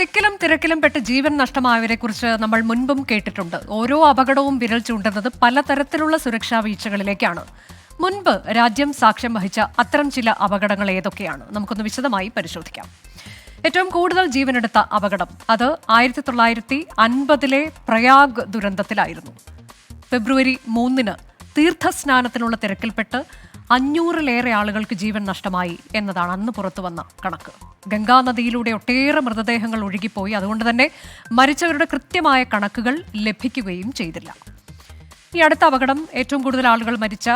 തിക്കിലും തിരക്കിലും പെട്ട് ജീവൻ നഷ്ടമായവരെ കുറിച്ച് നമ്മൾ മുൻപും കേട്ടിട്ടുണ്ട്. ഓരോ അപകടവും വിരൽ ചൂണ്ടുന്നത് പലതരത്തിലുള്ള സുരക്ഷാ വീഴ്ചകളിലേക്കാണ്. മുൻപ് രാജ്യം സാക്ഷ്യം വഹിച്ച അത്തരം ചില അപകടങ്ങൾ ഏതൊക്കെയാണ്? നമുക്കൊന്ന് വിശദമായി പരിശോധിക്കാം. ഏറ്റവും കൂടുതൽ ജീവനെടുത്ത അപകടം അത് ആയിരത്തി തൊള്ളായിരത്തി അൻപതിലെ പ്രയാഗ് ദുരന്തത്തിലായിരുന്നു. ഫെബ്രുവരി മൂന്നിന് തീർത്ഥസ്നാനത്തിനുള്ള തിരക്കിൽപ്പെട്ട് അഞ്ഞൂറിലേറെ ആളുകൾക്ക് ജീവൻ നഷ്ടമായി എന്നതാണ് അന്ന് പുറത്തു വന്ന കണക്ക്. ഗംഗാനദിയിലൂടെ ഒട്ടേറെ മൃതദേഹങ്ങൾ ഒഴുകിപ്പോയി. അതുകൊണ്ട് തന്നെ മരിച്ചവരുടെ കൃത്യമായ കണക്കുകൾ ലഭിക്കുകയും ചെയ്തില്ല. ഈ അടുത്ത അപകടം ഏറ്റവും കൂടുതൽ ആളുകൾ മരിച്ച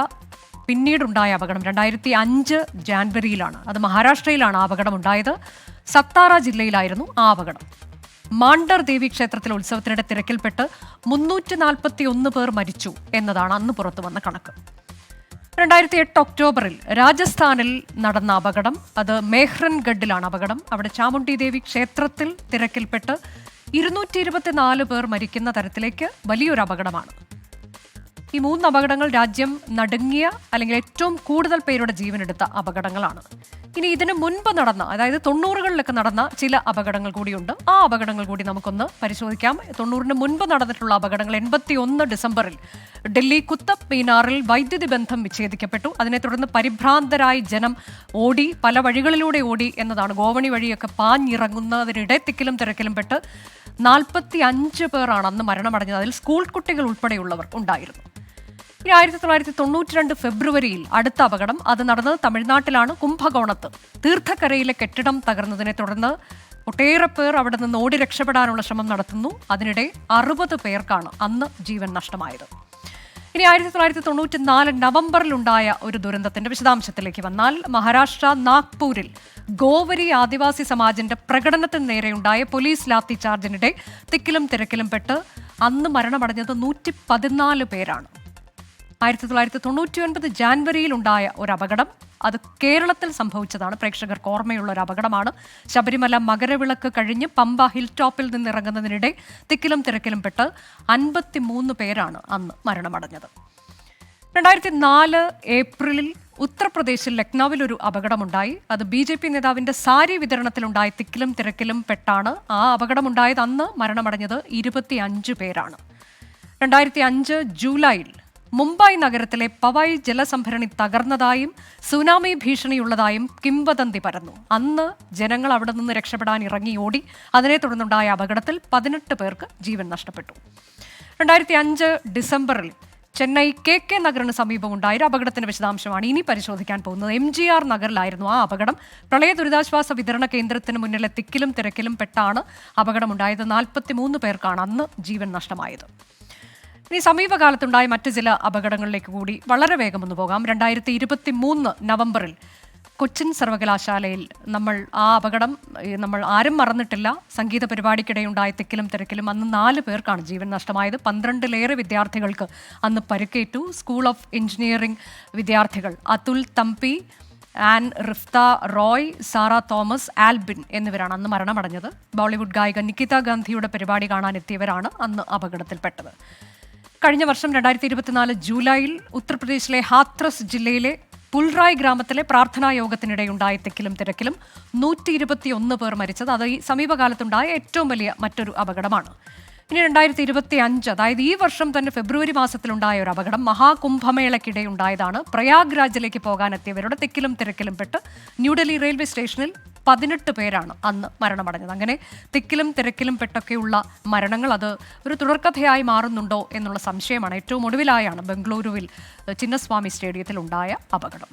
പിന്നീടുണ്ടായ അപകടം രണ്ടായിരത്തി അഞ്ച് ജാൻവരിയിലാണ്. അത് മഹാരാഷ്ട്രയിലാണ് ആ അപകടം ഉണ്ടായത് സത്താറ ജില്ലയിലായിരുന്നു ആ അപകടം. മാണ്ടർ ദേവി ക്ഷേത്രത്തിലെ ഉത്സവത്തിനിടെ തിരക്കിൽപ്പെട്ട് മുന്നൂറ്റി നാൽപ്പത്തി ഒന്ന് പേർ മരിച്ചു എന്നതാണ് അന്ന് പുറത്തു വന്ന കണക്ക്. രണ്ടായിരത്തി എട്ട് ഒക്ടോബറിൽ രാജസ്ഥാനിൽ നടന്ന അപകടം. അത് മേഹ്റൻഗഡിലാണ് അപകടം. അവിടെ ചാമുണ്ഡി ദേവി ക്ഷേത്രത്തിൽ തിരക്കിൽപ്പെട്ട് ഇരുന്നൂറ്റി ഇരുപത്തിനാല് പേർ മരിക്കുന്ന തരത്തിലേക്ക് വലിയൊരു അപകടമാണ്. ഈ മൂന്ന് അപകടങ്ങൾ രാജ്യം നടുങ്ങിയ അല്ലെങ്കിൽ ഏറ്റവും കൂടുതൽ പേരുടെ ജീവനെടുത്ത അപകടങ്ങളാണ്. ഇനി ഇതിന് മുൻപ് നടന്ന അതായത് തൊണ്ണൂറുകളിലൊക്കെ നടന്ന ചില അപകടങ്ങൾ കൂടിയുണ്ട്. ആ അപകടങ്ങൾ കൂടി നമുക്കൊന്ന് പരിശോധിക്കാം. തൊണ്ണൂറിന് മുൻപ് നടന്നിട്ടുള്ള അപകടങ്ങൾ എൺപത്തി ഒന്ന് ഡിസംബറിൽ ഡൽഹി കുത്തബ് മീനാറിൽ വൈദ്യുതി ബന്ധം വിച്ഛേദിക്കപ്പെട്ടു. അതിനെ തുടർന്ന് പരിഭ്രാന്തരായി ജനം ഓടി പല വഴികളിലൂടെ ഓടി എന്നതാണ് ഗോവണി വഴിയൊക്കെ പാഞ്ഞിറങ്ങുന്നതിനിടെ തിക്കിലും തിരക്കിലും പെട്ട് നാൽപ്പത്തി അഞ്ച് പേരാണ് അന്ന് മരണമടഞ്ഞത്. അതിൽ സ്കൂൾ കുട്ടികൾ ഉൾപ്പെടെയുള്ളവർ ഉണ്ടായിരുന്നു. ഇനി ആയിരത്തി തൊള്ളായിരത്തി തൊണ്ണൂറ്റി രണ്ട് ഫെബ്രുവരിയിൽ അടുത്ത അപകടം. അത് നടന്നത് തമിഴ്നാട്ടിലാണ് കുംഭകോണത്ത്. തീർത്ഥക്കരയിലെ കെട്ടിടം തകർന്നതിനെ തുടർന്ന് ഒട്ടേറെ പേർ അവിടെ നിന്ന് ഓടി രക്ഷപ്പെടാനുള്ള ശ്രമം നടത്തുന്നു. അതിനിടെ അറുപത് പേർക്കാണ് അന്ന് ജീവൻ നഷ്ടമായത്. ഇനി ആയിരത്തി തൊള്ളായിരത്തി തൊണ്ണൂറ്റി നാല് നവംബറിലുണ്ടായ ഒരു ദുരന്തത്തിന്റെ വിശദാംശത്തിലേക്ക് വന്നാൽ മഹാരാഷ്ട്ര നാഗ്പൂരിൽ ഗോവരി ആദിവാസി സമാജിന്റെ പ്രകടനത്തിന് നേരെയുണ്ടായ പോലീസ് ലാത്തി ചാർജിനിടെ തിക്കിലും തിരക്കിലും പെട്ട് അന്ന് മരണമടഞ്ഞത് നൂറ്റി പതിനാല് പേരാണ്. ആയിരത്തി തൊള്ളായിരത്തി തൊണ്ണൂറ്റി ഒൻപത് ജാൻവരിയിൽ ഉണ്ടായ ഒരു അപകടം അത് കേരളത്തിൽ സംഭവിച്ചതാണ്. പ്രേക്ഷകർക്ക് ഓർമ്മയുള്ള ഒരു അപകടമാണ് ശബരിമല മകരവിളക്ക് കഴിഞ്ഞ് പമ്പ ഹിൽ ടോപ്പിൽ നിന്ന് ഇറങ്ങുന്നതിനിടെ തിക്കിലും തിരക്കിലും പെട്ട് അൻപത്തി മൂന്ന് പേരാണ് അന്ന് മരണമടഞ്ഞത്. രണ്ടായിരത്തി നാല് ഏപ്രിലിൽ ഉത്തർപ്രദേശിൽ ലക്നൌവിൽ ഒരു അപകടമുണ്ടായി. അത് ബി ജെ പി നേതാവിന്റെ സാരി വിതരണത്തിലുണ്ടായ തിക്കിലും തിരക്കിലും പെട്ടാണ് ആ അപകടമുണ്ടായത്. അന്ന് മരണമടഞ്ഞത് ഇരുപത്തി അഞ്ച് പേരാണ്. രണ്ടായിരത്തി അഞ്ച് ജൂലൈയിൽ മുംബൈ നഗരത്തിലെ പവായ് ജലസംഭരണി തകർന്നതായും സുനാമി ഭീഷണിയുള്ളതായും കിംവദന്തി പരന്നു. അന്ന് ജനങ്ങൾ അവിടെ നിന്ന് രക്ഷപ്പെടാൻ ഇറങ്ങി ഓടി അതിനെ തുടർന്നുണ്ടായ അപകടത്തിൽ പതിനെട്ട് പേർക്ക് ജീവൻ നഷ്ടപ്പെട്ടു. രണ്ടായിരത്തി അഞ്ച് ഡിസംബറിൽ ചെന്നൈ കെ കെ നഗറിന് സമീപമുണ്ടായ അപകടത്തിന്റെ വിശദാംശമാണ് ഇനി പരിശോധിക്കാൻ പോകുന്നത്. എം ജി ആർ നഗറിലായിരുന്നു ആ അപകടം. പ്രളയ ദുരിതാശ്വാസ വിതരണ കേന്ദ്രത്തിന് മുന്നിലെ തിക്കിലും തിരക്കിലും പെട്ടാണ് അപകടമുണ്ടായത്. നാൽപ്പത്തി മൂന്ന് പേർക്കാണ് അന്ന് ജീവൻ നഷ്ടമായത്. ഇനി സമീപകാലത്തുണ്ടായ മറ്റ് ചില അപകടങ്ങളിലേക്ക് കൂടി വളരെ വേഗം ഒന്ന് പോകാം. രണ്ടായിരത്തി ഇരുപത്തി മൂന്ന് നവംബറിൽ കൊച്ചിൻ സർവകലാശാലയിൽ നമ്മൾ ആ അപകടം നമ്മൾ ആരും മറന്നിട്ടില്ല. സംഗീത പരിപാടിക്കിടെയുണ്ടായ തിക്കിലും തിരക്കിലും അന്ന് നാല് പേർക്കാണ് ജീവൻ നഷ്ടമായത്. പന്ത്രണ്ടിലേറെ വിദ്യാർത്ഥികൾക്ക് അന്ന് പരിക്കേറ്റു. സ്കൂൾ ഓഫ് എഞ്ചിനീയറിംഗ് വിദ്യാർത്ഥികൾ Atul Thampi an Rifta Roy Sara Thomas Albin എന്നിവരാണ് അന്ന് മരണമടഞ്ഞത്. ബോളിവുഡ് ഗായിക നിക്കിത ഗാന്ധിയുടെ പരിപാടി കാണാനെത്തിയവരാണ് അന്ന് അപകടത്തിൽപ്പെട്ടത്. കഴിഞ്ഞ വർഷം രണ്ടായിരത്തി ഇരുപത്തിനാല് ജൂലൈയിൽ ഉത്തർപ്രദേശിലെ ഹാത്രസ് ജില്ലയിലെ പുൽറായ് ഗ്രാമത്തിലെ പ്രാർത്ഥനാ യോഗത്തിനിടെയുണ്ടായ തെക്കിലും തിരക്കിലും നൂറ്റി ഇരുപത്തിയൊന്ന് പേർ മരിച്ചത്. അത് ഈ സമീപകാലത്തുണ്ടായ ഏറ്റവും വലിയ മറ്റൊരു അപകടമാണ്. ഇനി രണ്ടായിരത്തി ഇരുപത്തി അഞ്ച് അതായത് ഈ വർഷം തന്നെ ഫെബ്രുവരി മാസത്തിലുണ്ടായ ഒരു അപകടം മഹാകുംഭമേളയ്ക്കിടെ ഉണ്ടായതാണ്. പ്രയാഗ് രാജിലേക്ക് പോകാനെത്തിയവരുടെ തെക്കിലും തിരക്കിലും പെട്ട് ന്യൂഡൽഹി റെയിൽവേ സ്റ്റേഷനിൽ പതിനെട്ട് പേരാണ് അന്ന് മരണമടഞ്ഞത്. അങ്ങനെ തിക്കിലും തിരക്കിലും പെട്ടൊക്കെയുള്ള മരണങ്ങൾ അത് ഒരു തുടർക്കഥയായി മാറുന്നുണ്ടോ എന്നുള്ള സംശയമാണ് ഏറ്റവും ഒടുവിലായാണ് ബംഗളൂരുവിൽ ചിന്നസ്വാമി സ്റ്റേഡിയത്തിൽ ഉണ്ടായ അപകടം.